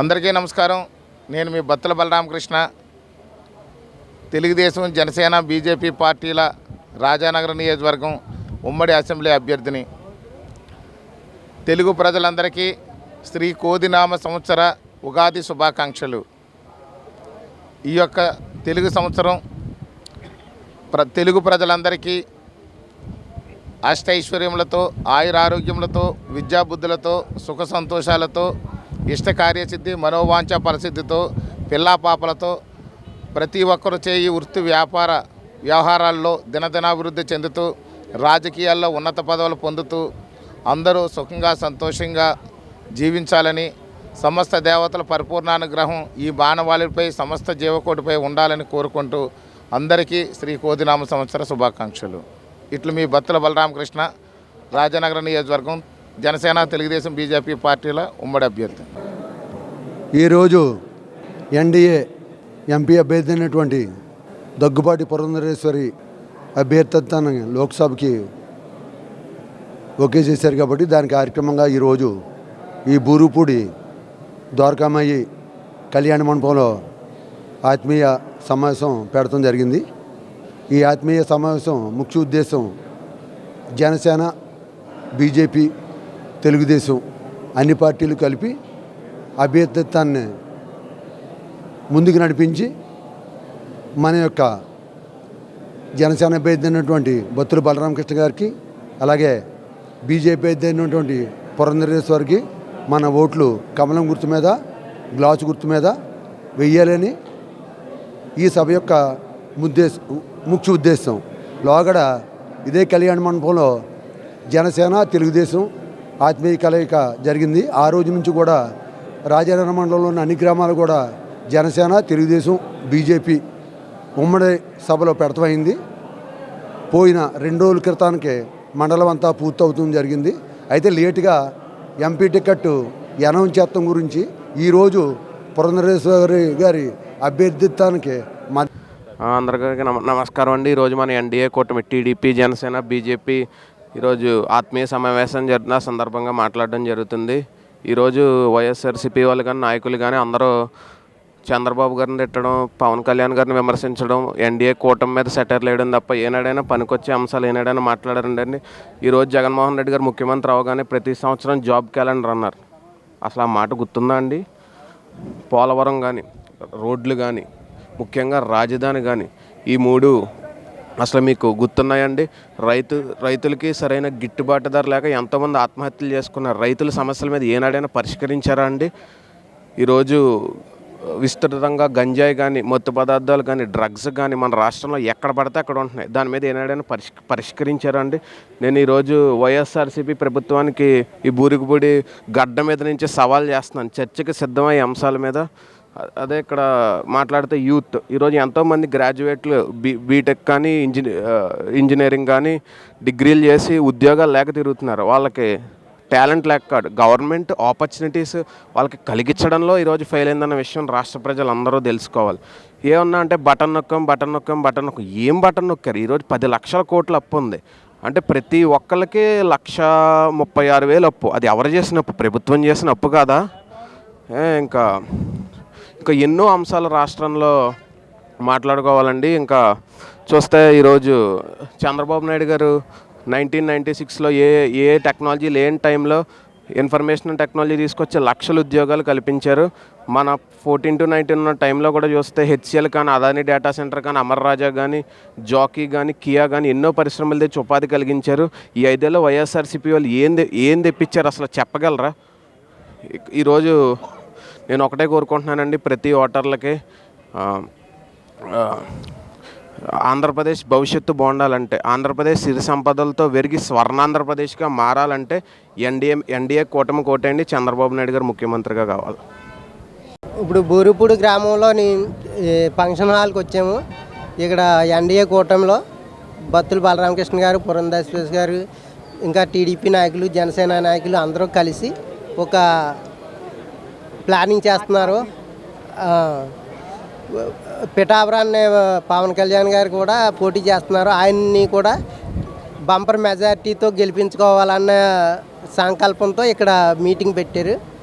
అందరికీ నమస్కారం. నేను మీ బత్తుల బలరామకృష్ణ. తెలుగుదేశం జనసేన బీజేపీ పార్టీల రాజానగర నియోజకవర్గం ఉమ్మడి అసెంబ్లీ అభ్యర్థిని. తెలుగు ప్రజలందరికీ శ్రీ కోదినామ సంవత్సర ఉగాది శుభాకాంక్షలు. ఈ యొక్క తెలుగు సంవత్సరం ప్ర తెలుగు ప్రజలందరికీ అష్టైశ్వర్యములతో ఆయురారోగ్యములతో విద్యాబుద్ధులతో సుఖ సంతోషాలతో ఇష్ట కార్యసిద్ధి మనోవాంఛ పరిస్థితితో పిల్లా పాపలతో ప్రతి ఒక్కరు చేయి వృత్తి వ్యాపార వ్యవహారాల్లో దినదినాభివృద్ధి చెందుతూ రాజకీయాల్లో ఉన్నత పదవులు పొందుతూ అందరూ సుఖంగా సంతోషంగా జీవించాలని సమస్త దేవతల పరిపూర్ణానుగ్రహం ఈ బాణవాళిపై సమస్త జీవకోటిపై ఉండాలని కోరుకుంటూ అందరికీ శ్రీ కోదినామ సంవత్సర శుభాకాంక్షలు. ఇట్లు మీ భత్తుల బలరామకృష్ణ రాజనగర నియోజకవర్గం జనసేన తెలుగుదేశం బీజేపీ పార్టీల ఉమ్మడి అభ్యర్థి. ఈరోజు ఎన్డీఏ ఎంపీ అభ్యర్థి అయినటువంటి దగ్గుబాటి పురంధరేశ్వరి అభ్యర్థిత్వాన్ని లోక్సభకి ఓకే చేశారు కాబట్టి దాని కార్యక్రమంగా ఈరోజు ఈ బూరుపూడి ద్వారకామయ్యి కళ్యాణ మండపంలో ఆత్మీయ సమావేశం పెడటం జరిగింది. ఈ ఆత్మీయ సమావేశం ముఖ్య ఉద్దేశం జనసేన బీజేపీ తెలుగుదేశం అన్ని పార్టీలు కలిపి అభ్యర్థిత్వాన్ని ముందుకు నడిపించి మన యొక్క జనసేన అభ్యర్థి అయినటువంటి బత్తుల బలరామకృష్ణ గారికి అలాగే బీజేపీ అభ్యర్థి అయినటువంటి పురంధరేశ్వరికి మన ఓట్లు కమలం గుర్తు మీద గ్లాసు గుర్తు మీద వెయ్యాలని ఈ సభ యొక్క ఉద్దేశ ముఖ్య ఉద్దేశం. లోగడ ఇదే కళ్యాణ మండపంలో జనసేన తెలుగుదేశం ఆత్మీయ కలయిక జరిగింది. ఆ రోజు నుంచి కూడా రాజానగర మండలంలోని అన్ని గ్రామాలు కూడా జనసేన తెలుగుదేశం బీజేపీ ఉమ్మడి సభలో పెడతమైంది. పోయిన రెండు రోజుల క్రితానికి మండలం అంతా పూర్తవుతుంది జరిగింది. అయితే లేటుగా ఎంపీ టికెట్ అనౌన్స్ చేస్తాం గురించి ఈరోజు పురంధరేశ్వరి గారి అభ్యర్థిత్వానికి అందరికీ నమ నమస్కారం అండి. ఈరోజు మన ఎన్డీఏ కూటమి టీడీపీ జనసేన బీజేపీ ఈరోజు ఆత్మీయ సమావేశం జరిగిన సందర్భంగా మాట్లాడడం జరుగుతుంది. ఈరోజు వైఎస్ఆర్సీపీ వాళ్ళు కానీ నాయకులు కానీ అందరూ చంద్రబాబు గారిని తిట్టడం పవన్ కళ్యాణ్ గారిని విమర్శించడం ఎన్డీఏ కూటమి మీద సెటర్ లేయడం తప్ప ఏనాడైనా పనికొచ్చే అంశాలు ఏనాడైనా మాట్లాడారండి ఈరోజు జగన్మోహన్ రెడ్డి గారు ముఖ్యమంత్రి అవగానే ప్రతి సంవత్సరం జాబ్ క్యాలెండర్ అన్నారు. అసలు ఆ మాట గుర్తుందా అండి? పోలవరం కానీ రోడ్లు కానీ ముఖ్యంగా రాజధాని కానీ ఈ మూడు అసలు మీకు గుర్తున్నాయండి? రైతు రైతులకి సరైన గిట్టుబాటు ధర లేక ఎంతోమంది ఆత్మహత్యలు చేసుకున్నారు రైతుల సమస్యల మీద ఏనాడైనా పరిష్కరించారా అండి? ఈరోజు విస్తృతంగా గంజాయి కానీ మత్తు పదార్థాలు కానీ డ్రగ్స్ కానీ మన రాష్ట్రంలో ఎక్కడ పడితే అక్కడ ఉంటున్నాయి. దాని మీద ఏనాడైనా పరిష్ పరిష్కరించారా అండి? నేను ఈరోజు వైఎస్ఆర్సీపీ ప్రభుత్వానికి ఈ బూరికిపూడి గడ్డ మీద నుంచి సవాల్ చేస్తున్నాను. చర్చకి సిద్ధమయ్యే అంశాల మీద అదే ఇక్కడ మాట్లాడితే యూత్. ఈరోజు ఎంతోమంది గ్రాడ్యుయేట్లు బీ బీటెక్ కానీ ఇంజనీ ఇంజనీరింగ్ కానీ డిగ్రీలు చేసి ఉద్యోగాలు లేక తిరుగుతున్నారు. వాళ్ళకి టాలెంట్ లేక కాదు. గవర్నమెంట్ ఆపర్చునిటీస్ వాళ్ళకి కలిగించడంలో ఈరోజు ఫెయిల్ అయిందన్న విషయం రాష్ట్ర ప్రజలందరూ తెలుసుకోవాలి. ఏమన్నా అంటే బటన్ నొక్కం బటన్ నొక్కం బటన్ నొక్కం. ఏం బటన్ నొక్కారు? ఈరోజు పది లక్షల కోట్ల అప్పు ఉంది. అంటే ప్రతి ఒక్కరికి లక్ష ముప్పై ఆరు వేలు అప్పు. అది ఎవరు చేసిన అప్పు? ప్రభుత్వం చేసిన అప్పు కాదా? ఇంకా ఇంకా ఎన్నో అంశాలు రాష్ట్రంలో మాట్లాడుకోవాలండి. ఇంకా చూస్తే ఈరోజు చంద్రబాబు నాయుడు గారు నైన్టీన్ నైంటీ సిక్స్లో ఏ ఏ టెక్నాలజీ లేని టైంలో ఇన్ఫర్మేషన్ టెక్నాలజీ తీసుకొచ్చి లక్షల ఉద్యోగాలు కల్పించారు. మన ఫోర్టీన్ టు నైన్టీన్ ఉన్న టైంలో కూడా చూస్తే హెచ్సిఎల్ కానీ అదాని డేటా సెంటర్ కానీ అమర్ రాజా కానీ జాకీ కానీ కియా కానీ ఎన్నో పరిశ్రమలు తెచ్చి ఉపాధి కలిగించారు. ఈ ఐదేళ్ళు వైఎస్ఆర్సీపీ వాళ్ళు ఏం ఏం తెప్పించారు అసలు చెప్పగలరా? ఈరోజు నేను ఒకటే కోరుకుంటున్నానండి ప్రతి ఓటర్లకి ఆంధ్రప్రదేశ్ భవిష్యత్తు బాగుండాలంటే ఆంధ్రప్రదేశ్ సిరి సంపదలతో వెరిగి స్వర్ణాంధ్రప్రదేశ్గా మారాలంటే ఎన్డీఏ ఎన్డీఏ కూటమి కోటండి చంద్రబాబు నాయుడు గారు ముఖ్యమంత్రిగా కావాలి. ఇప్పుడు బూరుపూడి గ్రామంలోని ఫంక్షన్ హాల్కి వచ్చాము. ఇక్కడ ఎన్డీఏ కూటమిలో బత్తుల బలరామకృష్ణ గారు పురంధాస్ గారు ఇంకా టీడీపీ నాయకులు జనసేన నాయకులు అందరూ కలిసి ఒక ప్లానింగ్ చేస్తున్నారు. ఆ, పిఠాపురాన్ని పవన్ కళ్యాణ్ గారు కూడా పోటీ చేస్తున్నారు. ఆయన్ని కూడా బంపర్ మెజార్టీతో గెలిపించుకోవాలన్న సంకల్పంతో ఇక్కడ మీటింగ్ పెట్టారు.